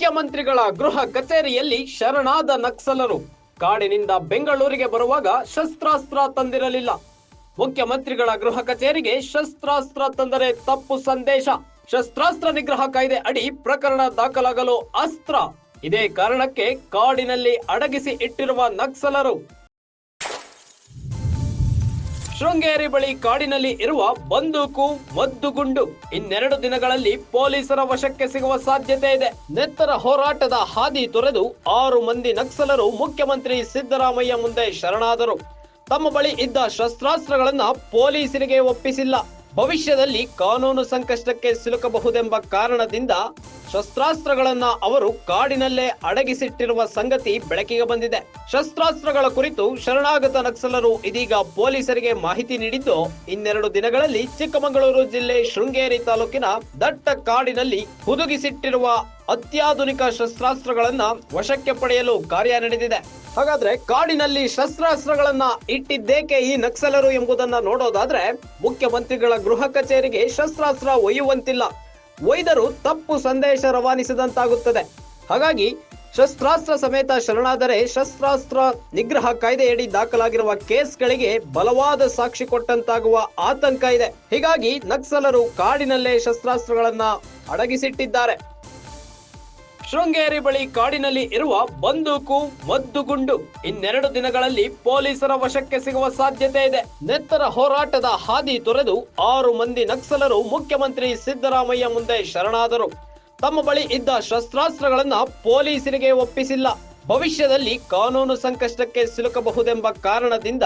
ಮುಖ್ಯಮಂತ್ರಿಗಳ ಗೃಹ ಕಚೇರಿಯಲ್ಲಿ ಶರಣಾದ ನಕ್ಸಲರು. ಕಾಡಿನಿಂದ ಬೆಂಗಳೂರಿಗೆ ಬರುವಾಗ ಶಸ್ತ್ರಾಸ್ತ್ರ ತಂದಿರಲಿಲ್ಲ. ಮುಖ್ಯಮಂತ್ರಿಗಳ ಗೃಹ ಕಚೇರಿಗೆ ಶಸ್ತ್ರಾಸ್ತ್ರ ತಂದರೆ ತಪ್ಪು ಸಂದೇಶ. ಶಸ್ತ್ರಾಸ್ತ್ರ ನಿಗ್ರಹ ಕಾಯ್ದೆ ಅಡಿ ಪ್ರಕರಣ ದಾಖಲಾಗಲು ಅಸ್ತ್ರ. ಇದೇ ಕಾರಣಕ್ಕೆ ಕಾಡಿನಲ್ಲಿ ಅಡಗಿಸಿ ಇಟ್ಟಿರುವ ನಕ್ಸಲರು. ಶೃಂಗೇರಿ ಬಳಿ ಕಾಡಿನಲ್ಲಿ ಇರುವ ಬಂದೂಕು, ಮದ್ದುಗುಂಡು ಇನ್ನೆರಡು ದಿನಗಳಲ್ಲಿ ಪೊಲೀಸರ ವಶಕ್ಕೆ ಸಿಗುವ ಸಾಧ್ಯತೆ ಇದೆ. ನೆತ್ತರ ಹೋರಾಟದ ಹಾದಿ ತೊರೆದು ಆರು ಮಂದಿ ನಕ್ಸಲರು ಮುಖ್ಯಮಂತ್ರಿ ಸಿದ್ದರಾಮಯ್ಯ ಮುಂದೆ ಶರಣಾದರು. ತಮ್ಮ ಬಳಿ ಇದ್ದ ಶಸ್ತ್ರಾಸ್ತ್ರಗಳನ್ನ ಪೊಲೀಸರಿಗೆ ಒಪ್ಪಿಸಿಲ್ಲ. ಭವಿಷ್ಯದಲ್ಲಿ ಕಾನೂನು ಸಂಕಷ್ಟಕ್ಕೆ ಸಿಲುಕಬಹುದೆಂಬ ಕಾರಣದಿಂದ ಶಸ್ತ್ರಾಸ್ತ್ರಗಳನ್ನ ಅವರು ಕಾಡಿನಲ್ಲೇ ಅಡಗಿಸಿಟ್ಟಿರುವ ಸಂಗತಿ ಬೆಳಕಿಗೆ ಬಂದಿದೆ. ಶಸ್ತ್ರಾಸ್ತ್ರಗಳ ಕುರಿತು ಶರಣಾಗತ ನಕ್ಸಲರು ಇದೀಗ ಪೊಲೀಸರಿಗೆ ಮಾಹಿತಿ ನೀಡಿದ್ದು, ಇನ್ನೆರಡು ದಿನಗಳಲ್ಲಿ ಚಿಕ್ಕಮಗಳೂರು ಜಿಲ್ಲೆ ಶೃಂಗೇರಿ ತಾಲೂಕಿನ ದಟ್ಟ ಕಾಡಿನಲ್ಲಿ ಹುದುಗಿಸಿಟ್ಟಿರುವ ಅತ್ಯಾಧುನಿಕ ಶಸ್ತ್ರಾಸ್ತ್ರಗಳನ್ನ ವಶಕ್ಕೆ ಪಡೆಯಲು ಕಾರ್ಯ ನಡೆದಿದೆ. ಹಾಗಾದ್ರೆ ಕಾಡಿನಲ್ಲಿ ಶಸ್ತ್ರಾಸ್ತ್ರಗಳನ್ನ ಇಟ್ಟಿದ್ದೇಕೆ ಈ ನಕ್ಸಲರು ಎಂಬುದನ್ನ ನೋಡೋದಾದ್ರೆ ಮುಖ್ಯಮಂತ್ರಿಗಳ ಗೃಹ ಕಚೇರಿಗೆ ಶಸ್ತ್ರಾಸ್ತ್ರ ಒಯ್ಯುವಂತಿಲ್ಲ. ಒಯ್ದರು ತಪ್ಪು ಸಂದೇಶ ರವಾನಿಸಿದಂತಾಗುತ್ತದೆ. ಹಾಗಾಗಿ ಶಸ್ತ್ರಾಸ್ತ್ರ ಸಮೇತ ಶರಣಾದರೆ ಶಸ್ತ್ರಾಸ್ತ್ರ ನಿಗ್ರಹ ಕಾಯ್ದೆಯಡಿ ದಾಖಲಾಗಿರುವ ಕೇಸ್ಗಳಿಗೆ ಬಲವಾದ ಸಾಕ್ಷಿ ಕೊಟ್ಟಂತಾಗುವ ಆತಂಕ ಇದೆ. ಹೀಗಾಗಿ ನಕ್ಸಲರು ಕಾಡಿನಲ್ಲೇ ಶಸ್ತ್ರಾಸ್ತ್ರಗಳನ್ನ ಅಡಗಿಸಿಟ್ಟಿದ್ದಾರೆ. ಶೃಂಗೇರಿ ಬಳಿ ಕಾಡಿನಲ್ಲಿ ಇರುವ ಬಂದೂಕು, ಮದ್ದುಗುಂಡು ಇನ್ನೆರಡು ದಿನಗಳಲ್ಲಿ ಪೊಲೀಸರ ವಶಕ್ಕೆ ಸಿಗುವ ಸಾಧ್ಯತೆ ಇದೆ. ನೆತ್ತರ ಹೋರಾಟದ ಹಾದಿ ತೊರೆದು ಆರು ಮಂದಿ ನಕ್ಸಲರು ಮುಖ್ಯಮಂತ್ರಿ ಸಿದ್ದರಾಮಯ್ಯ ಮುಂದೆ ಶರಣಾದರು. ತಮ್ಮ ಬಳಿ ಇದ್ದ ಶಸ್ತ್ರಾಸ್ತ್ರಗಳನ್ನ ಪೊಲೀಸರಿಗೆ ಒಪ್ಪಿಸಿಲ್ಲ. ಭವಿಷ್ಯದಲ್ಲಿ ಕಾನೂನು ಸಂಕಷ್ಟಕ್ಕೆ ಸಿಲುಕಬಹುದೆಂಬ ಕಾರಣದಿಂದ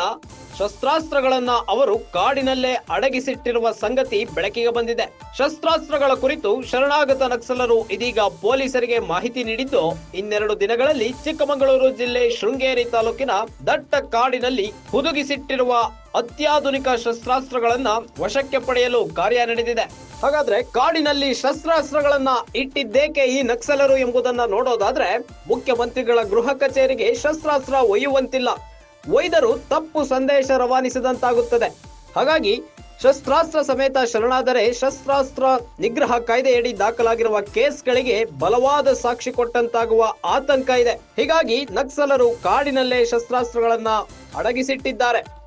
ಶಸ್ತ್ರಾಸ್ತ್ರಗಳನ್ನ ಅವರು ಕಾಡಿನಲ್ಲೇ ಅಡಗಿಸಿಟ್ಟಿರುವ ಸಂಗತಿ ಬೆಳಕಿಗೆ ಬಂದಿದೆ. ಶಸ್ತ್ರಾಸ್ತ್ರಗಳ ಕುರಿತು ಶರಣಾಗತ ನಕ್ಸಲರು ಇದೀಗ ಪೊಲೀಸರಿಗೆ ಮಾಹಿತಿ ನೀಡಿದ್ದು, ಇನ್ನೆರಡು ದಿನಗಳಲ್ಲಿ ಚಿಕ್ಕಮಗಳೂರು ಜಿಲ್ಲೆ ಶೃಂಗೇರಿ ತಾಲೂಕಿನ ದಟ್ಟ ಕಾಡಿನಲ್ಲಿ ಹುದುಗಿಸಿಟ್ಟಿರುವ ಅತ್ಯಾಧುನಿಕ ಶಸ್ತ್ರಾಸ್ತ್ರಗಳನ್ನ ವಶಕ್ಕೆ ಪಡೆಯಲು ಕಾರ್ಯ ನಡೆದಿದೆ. ಹಾಗಾದ್ರೆ ಕಾಡಿನಲ್ಲಿ ಶಸ್ತ್ರಾಸ್ತ್ರಗಳನ್ನ ಇಟ್ಟಿದ್ದೇಕೆ ಈ ನಕ್ಸಲರು ಎಂಬುದನ್ನ ನೋಡೋದಾದ್ರೆ ಮುಖ್ಯಮಂತ್ರಿಗಳ ಗೃಹ ಕಚೇರಿಗೆ ಶಸ್ತ್ರಾಸ್ತ್ರ ಒಯ್ಯುವಂತಿಲ್ಲ. ಒಯ್ದರು ತಪ್ಪು ಸಂದೇಶ ರವಾನಿಸಿದಂತಾಗುತ್ತದೆ. ಹಾಗಾಗಿ ಶಸ್ತ್ರಾಸ್ತ್ರ ಸಮೇತ ಶರಣಾದರೆ ಶಸ್ತ್ರಾಸ್ತ್ರ ನಿಗ್ರಹ ಕಾಯ್ದೆಯಡಿ ದಾಖಲಾಗಿರುವ ಕೇಸ್ಗಳಿಗೆ ಬಲವಾದ ಸಾಕ್ಷಿ ಕೊಟ್ಟಂತಾಗುವ ಆತಂಕ ಇದೆ. ಹೀಗಾಗಿ ನಕ್ಸಲರು ಕಾಡಿನಲ್ಲೇ ಶಸ್ತ್ರಾಸ್ತ್ರಗಳನ್ನ ಅಡಗಿಸಿಟ್ಟಿದ್ದಾರೆ.